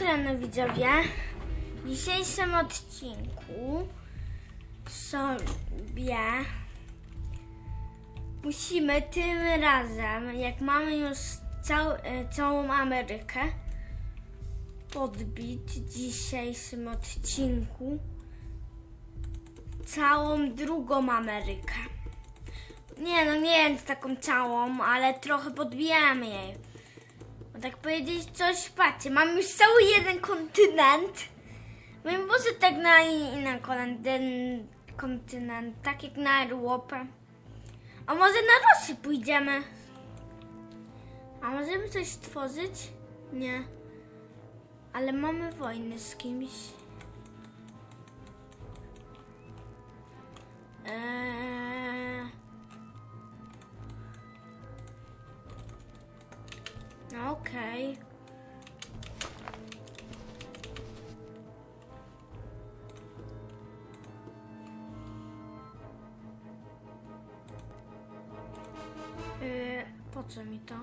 Synchrony widzowie. W dzisiejszym odcinku sobie musimy tym razem, jak mamy już cał, e, całą Amerykę, podbić w dzisiejszym odcinku całą drugą Amerykę. Nie no, nie taką całą, ale trochę podbijamy jej. Tak powiedzieć coś, patrzcie, mam już cały jeden kontynent. I może tak na inny kontynent, kontynent, tak jak na Europę. A może na Rosję pójdziemy? A możemy coś stworzyć? Nie. Ale mamy wojnę z kimś. Eee... Okej. Yy, po co mi to?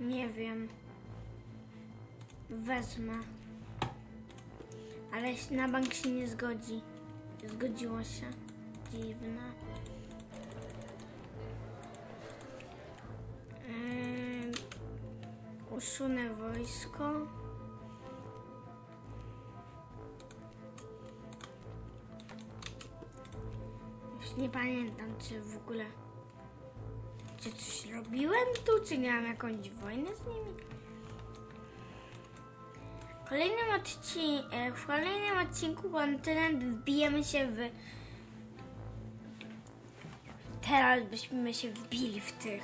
Nie wiem. Wezmę. Ale na bank się nie zgodzi. Zgodziło się. Dziwne. Usunę wojsko. Już nie pamiętam, czy w ogóle. Czy coś robiłem tu, czy miałam jakąś wojnę z nimi? W kolejnym, odci- e, w kolejnym odcinku kontynent wbijemy się w. Teraz byśmy się wbili w tych.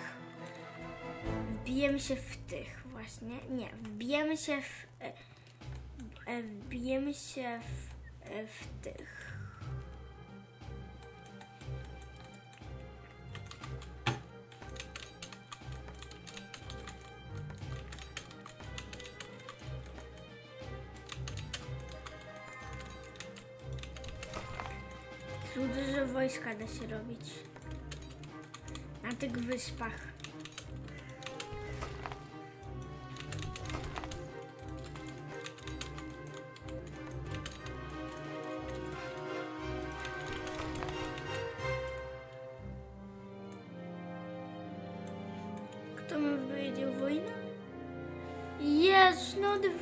Wbijemy się w tych właśnie. Nie, wbijemy się w. E, e, wbijemy się w, e, w tych. Tu dużo wojska da się robić. Na tych wyspach.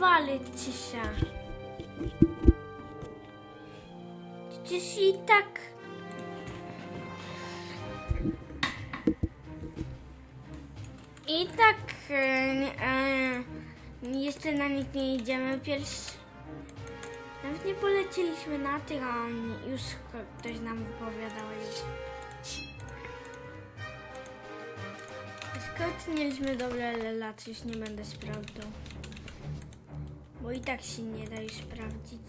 No odwalcie się. I tak... I tak e, e, jeszcze na nich nie idziemy. Pierwszy... Nawet nie poleciliśmy na tych, a oni już ktoś nam wypowiadał. Skąd mieliśmy dobre relacje, już nie będę sprawdzał. Bo i tak się nie da już sprawdzić.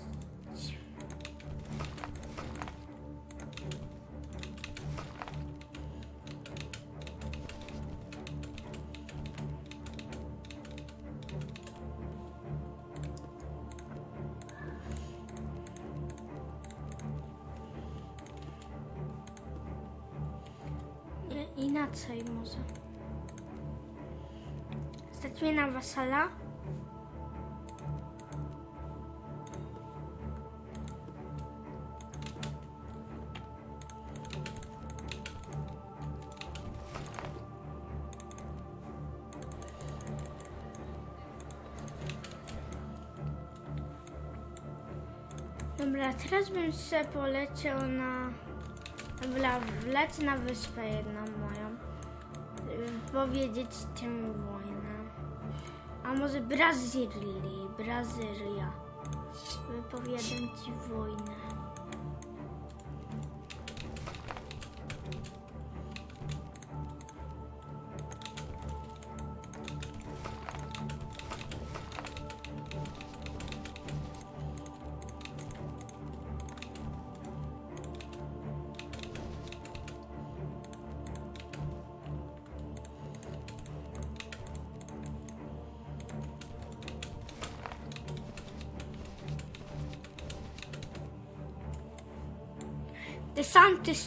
Inaczej może. Stać mnie na wasala? Teraz bym się poleciał na... Wleć na wyspę jedną moją. Y, Powiedzieć tę wojnę. A może Brazylii, Brazylia. Wypowiadam ci wojnę.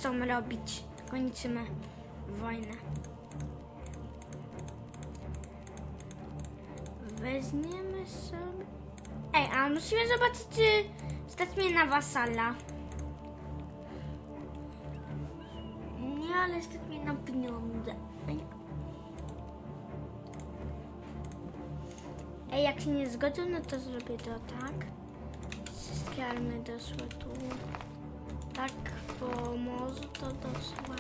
Chcą robić. Kończymy wojnę. Weźmiemy sobie... Ej, a musimy zobaczyć, czy stać mnie na wasala. Nie, ale stać mnie na pieniądze. Ej, jak się nie zgodzą, no to zrobię to tak. Wszystkie armie doszły tu. Tak, bo może to doszła.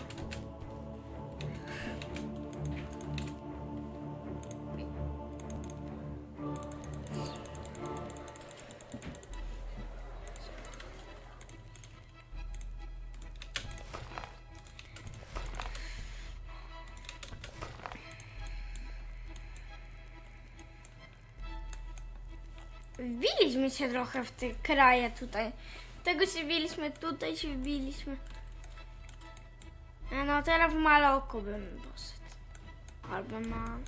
Wbiliśmy się trochę w te kraje tutaj. Tego się wbiliśmy, tutaj się wbiliśmy. E, No teraz w Maloku bym poszedł. Albo na...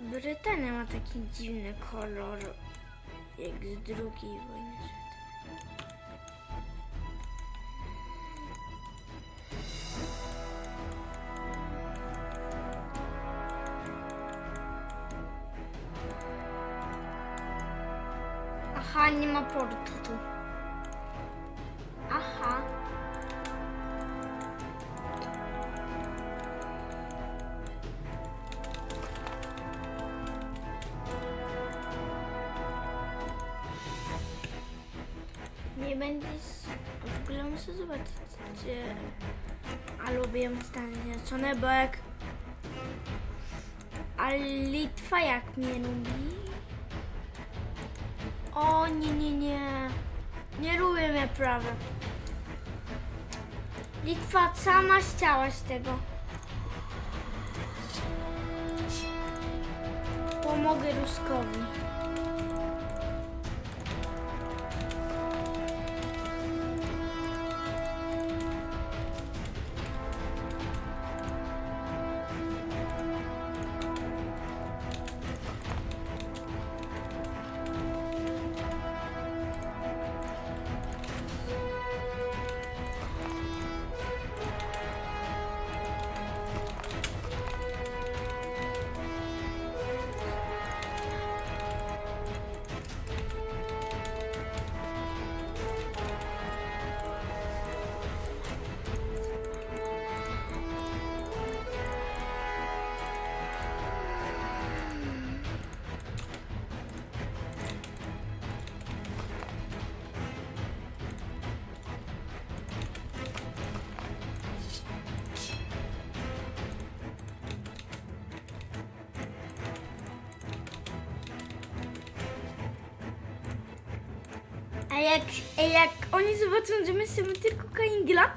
Brytania ma taki dziwny kolor jak z drugiej wojny muszę zobaczyć, czy... A lubię Stany bo jak... A Litwa jak mnie lubi? O nie, nie, nie. Nie lubię mnie prawie. Litwa sama chciałaś tego. Pomogę Ruskowi. A jak, jak oni zobaczą, że my jesteśmy tylko Kaingla,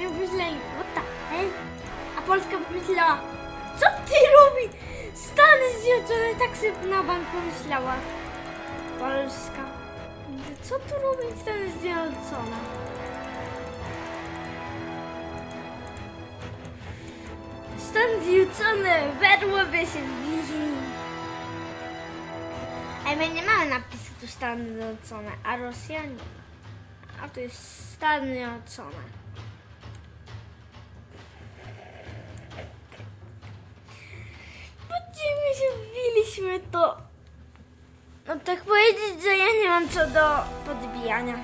ja myśleli, what the hell? A Polska pomyślała, co ty robi? Stany Zjednoczone tak sobie na bank pomyślała. Polska. Co tu robi Stany Zjednoczone? Stany Zjednoczone, werłoby się Ej, my nie mamy napisu tu Stany Zjednoczone, a Rosjanie. A to jest Stany Zjednoczone. Będziemy się wbiliśmy to. No tak powiedzieć, że ja nie mam co do podbijania.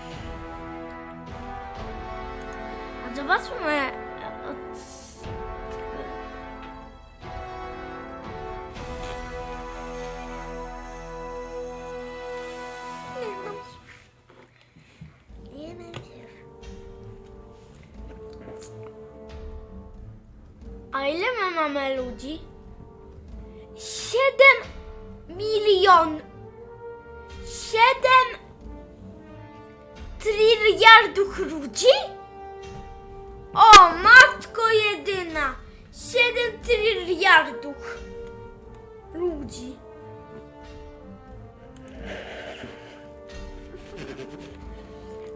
A zobaczmy A ile my mamy ludzi? Siedem milion. Siedem triliardów ludzi? O, matko jedyna. Siedem triliardów ludzi.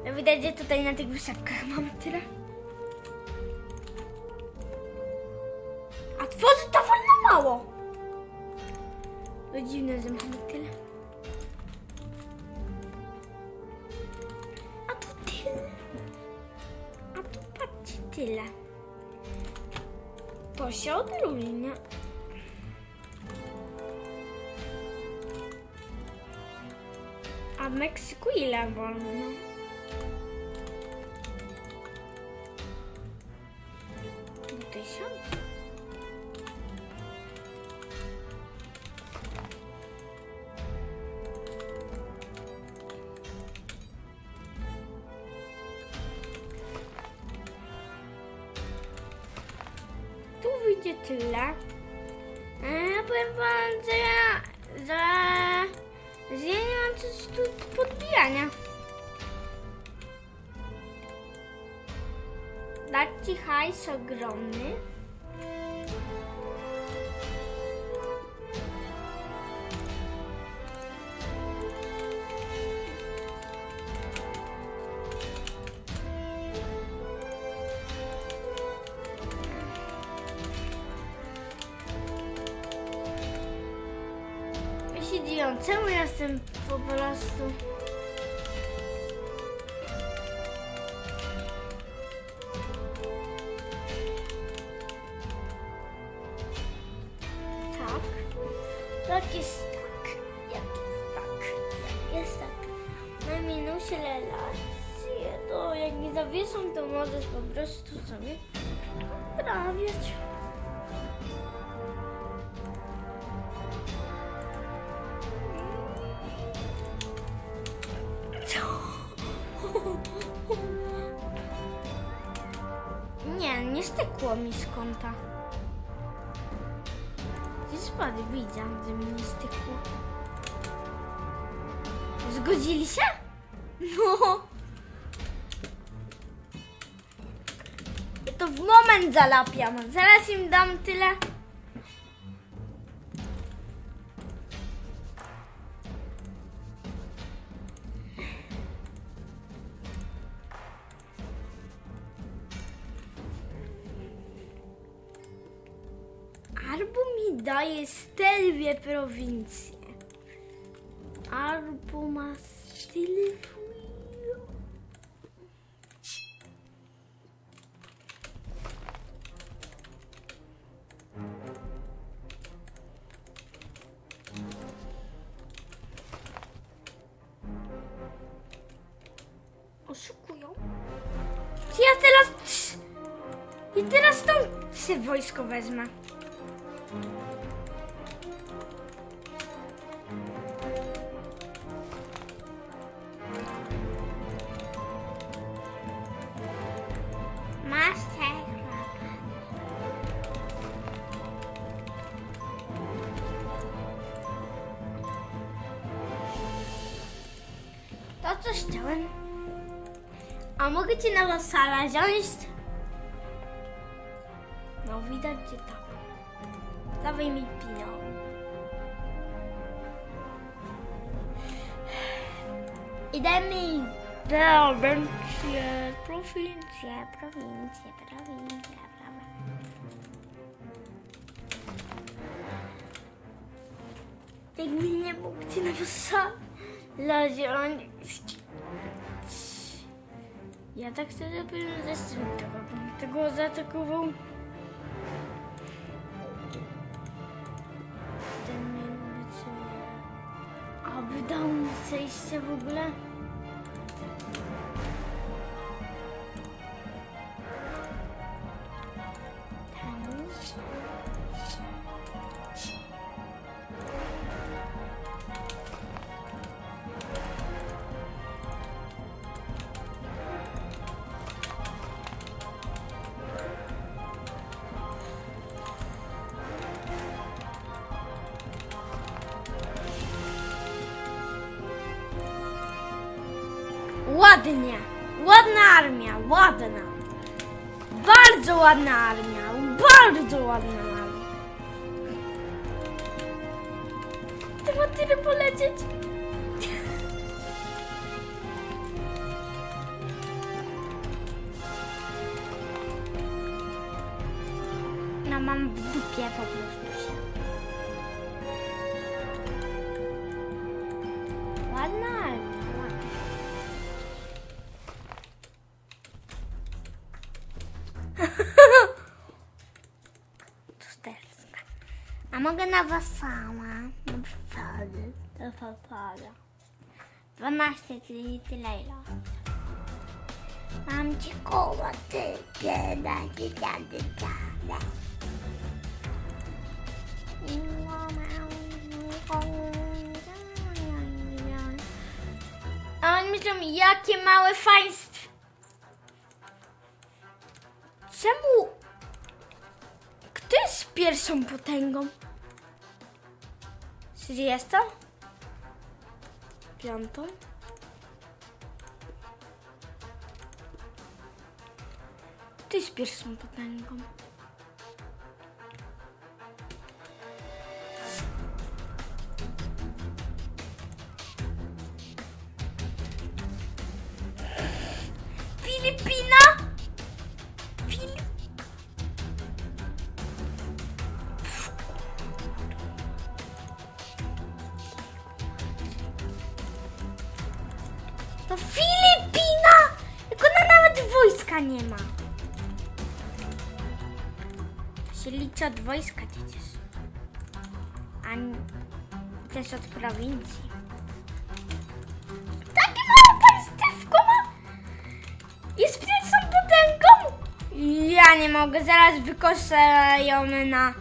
No widać, że tutaj na tych wysepkach mamy tyle. To dziwne zamknę tyle. A tu tyle. A tu patrzcie tyle. To się odróżnia. A w Meksyku ile wolno? Wyjdzie tyle. E, powiem wam, że ja, że, że ja nie mam coś tu podbijania. Dać ci hajs ogromny. Tak. Jak jest tak? Jak jest tak? Jak jest tak? Na minusie relacje, to jak nie zawieszą, to możesz po prostu sobie poprawiać. Stykło mi z kąta. Gdzie spady widzę, że mi nie. Zgodzili się? No. To w moment zalapiam. Zaraz im dam tyle. Stelwie prowincję. Albo ma Sylwię. Oszukują. Ja teraz... I teraz tą wojsko wezmę. To co chciałem? A mogę cię na wasala wziąć? No widać cię tam. Dawaj mi pieniądze. Idemy. Prowincję, prowincję, prowincję, prowincję, prawa. Jakby nie mógł cię na wasala wziąć. Ja tak wtedy powiem ze Struntowa, bym tego zaatakował. Ten obiecuje. Aby dał mi zejście w ogóle. Ładnie. Ładna armia, ładna. Bardzo ładna armia, bardzo ładna armia. Ty ma tyle polecieć? No mam w dupie po prostu Mogę na wasala. Na fasady. Na fasada. 12, czyli tyle ile. Mam ci koło, ty, bieda, dziada, dziada. A oni myślą, jakie małe państwo. Czemu? Kto jest pierwszą potęgą? Czyli jest to? Piątą? Kto jest pierwszą potęgą? Wojska nie ma. Się liczy od wojska przecież. A też od prowincji. Takie małe państewko ma! Jest pierwszą potęgą? Ja nie mogę, zaraz wykoszę ją na,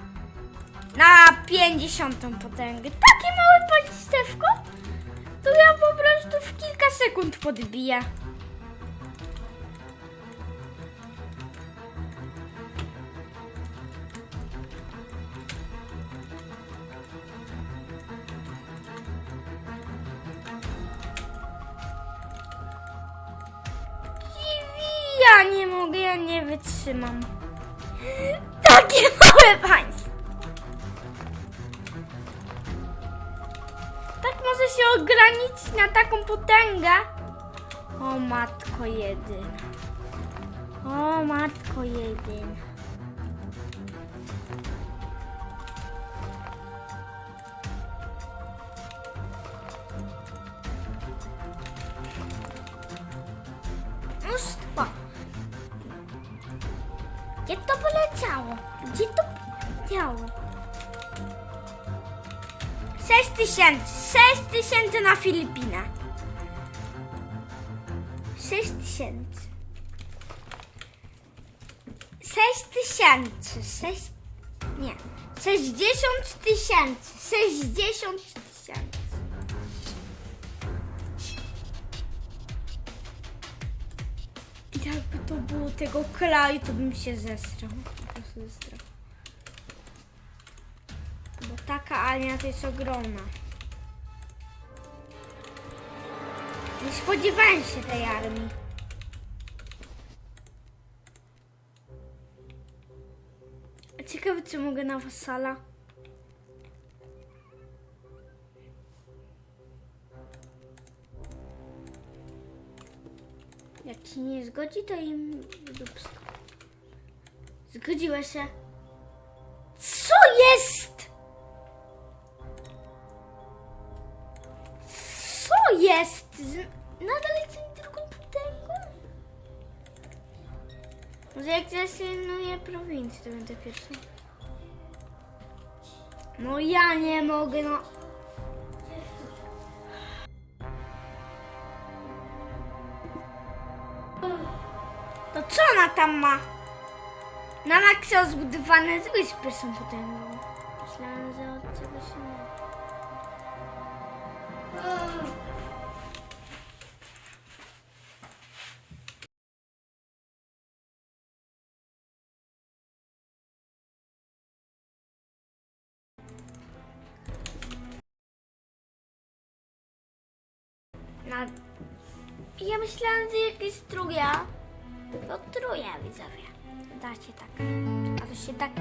na 50 potęgę. Takie małe państewko? To ja po prostu w kilka sekund podbiję. Ja nie mogę, ja nie wytrzymam. Takie małe państwo. Tak może się ograniczyć na taką potęgę? O matko jedyna. O matko jedyna. Gdzie to poleciało? Gdzie to poleciało? 6 tysięcy. 6 tysięcy na Filipinach. 6 tysięcy. 6 tysięcy. 6... Nie. 60 tysięcy. 60 tysięcy. Tego kraju, to bym się zestrał. Po prostu zestrał. Bo taka armia to jest ogromna. Nie spodziewałem się tej armii. A ciekawe, czy mogę na wasala? Jak się nie zgodzi, to im dupsko. Zgodziła się. Co jest? Co jest? Nadal jestem tylko potęgą? Może jak zresygnuję prowincję, to będę pierwszy. No ja nie mogę, no. Tam ma? Na maksa zbudowane z jest pierwszą potęgą. Myślałam, że od czegoś. Ja myślałam, że jakieś truja. To truja widzowie. Da się tak. A to się tak